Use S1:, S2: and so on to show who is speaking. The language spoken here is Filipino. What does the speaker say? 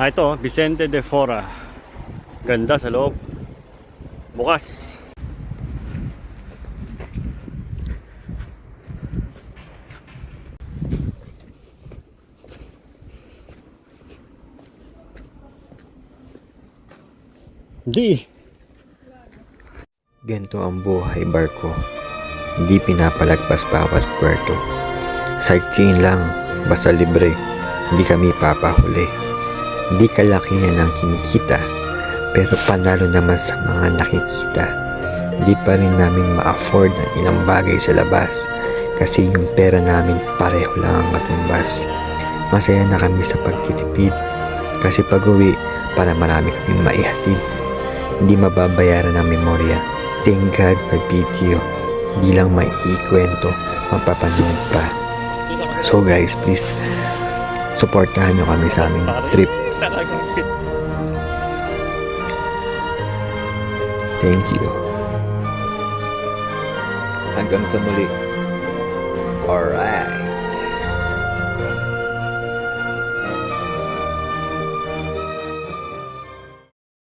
S1: Ah, ito, Vicente de Fora. Ganda sa loob. Bukas. Hindi.
S2: Ganito ang buhay barko. Hindi pinapalagpas bawat puerto. Sightseeing lang, basta libre. Hindi kami papahuli. Hindi kalakihan ang kinikita, pero panalo naman sa mga nakikita. Hindi pa rin namin ma-afford ang ilang bagay sa labas kasi yung pera namin pareho lang ang matumbas. Masaya na kami sa pagtitipid kasi pag uwi para marami kaming maihatid. Hindi mababayaran ang memorya. Thank God may video. Hindi lang may ikwento, mapapanood pa. So guys, please, supportahan nyo kami sa aming trip. Thank you. Hanggang sa muli. Alright.